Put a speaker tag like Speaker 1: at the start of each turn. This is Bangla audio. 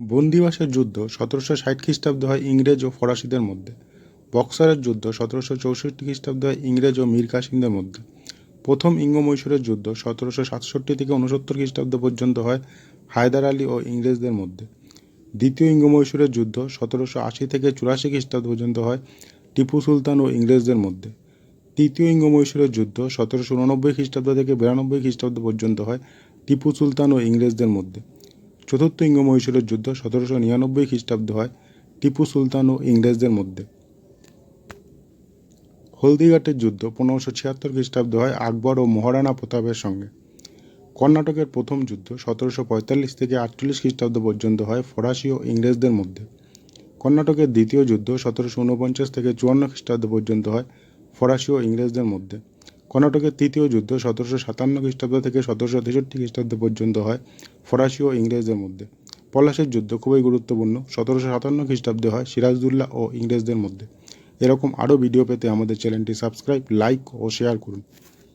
Speaker 1: বন্দিবাসের যুদ্ধ সতেরোশো ষাট খ্রিস্টাব্দে হয় ইংরেজ ও ফরাসিদের মধ্যে। বক্সারের যুদ্ধ সতেরোশো চৌষট্টি খ্রিস্টাব্দে হয় ইংরেজ ও মীর কাসিমদের মধ্যে। প্রথম ইঙ্গ মহীশূরের যুদ্ধ সতেরোশো সাতষট্টি থেকে উনসত্তর খ্রিস্টাব্দ পর্যন্ত হয় হায়দার আলী ও ইংরেজদের মধ্যে। দ্বিতীয় ইঙ্গ মহীশূরের যুদ্ধ সতেরোশো আশি থেকে চুরাশি খ্রিস্টাব্দ পর্যন্ত হয় টিপু সুলতান ও ইংরেজদের মধ্যে। তৃতীয় ইঙ্গ মহীশূরের যুদ্ধ সতেরোশো উননব্বই খ্রিস্টাব্দ থেকে বিরানব্বই খ্রিস্টাব্দ পর্যন্ত হয় টিপু সুলতান ও ইংরেজদের মধ্যে। চতুর্থ ইঙ্গ মহীশূরের যুদ্ধ সতেরোশো নিরানব্বই খ্রিস্টাব্দে হয় টিপু সুলতান ও ইংরেজদের মধ্যে। হলদিঘাটের যুদ্ধ পনেরোশো ছিয়াত্তর খ্রিস্টাব্দে হয় আকবর ও মহারানা প্রতাপের সঙ্গে। কর্ণাটকের প্রথম যুদ্ধ সতেরোশো পঁয়তাল্লিশ থেকে আটচল্লিশ খ্রিস্টাব্দ পর্যন্ত হয় ফরাসি ও ইংরেজদের মধ্যে। কর্ণাটকের দ্বিতীয় যুদ্ধ সতেরোশো উনপঞ্চাশ থেকে চুয়ান্ন খ্রিস্টাব্দ পর্যন্ত হয় ফরাসি ও ইংরেজদের মধ্যে। কর্ণাটকের তৃতীয় যুদ্ধ সতেরোশো সাতান্ন খ্রিস্টাব্দ থেকে সতেরোশো তেষট্টি খ্রিস্টাব্দ পর্যন্ত হয় ফরাসি ও ইংরেজদের মধ্যে। পলাশের যুদ্ধ খুবই গুরুত্বপূর্ণ। সতেরোশো সাতান্ন খ্রিস্টাব্দে হয় সিরাজদুল্লাহ ও ইংরেজদের মধ্যে। এরকম আরও ভিডিও পেতে আমাদের চ্যানেলটি সাবস্ক্রাইব, লাইক ও শেয়ার করুন।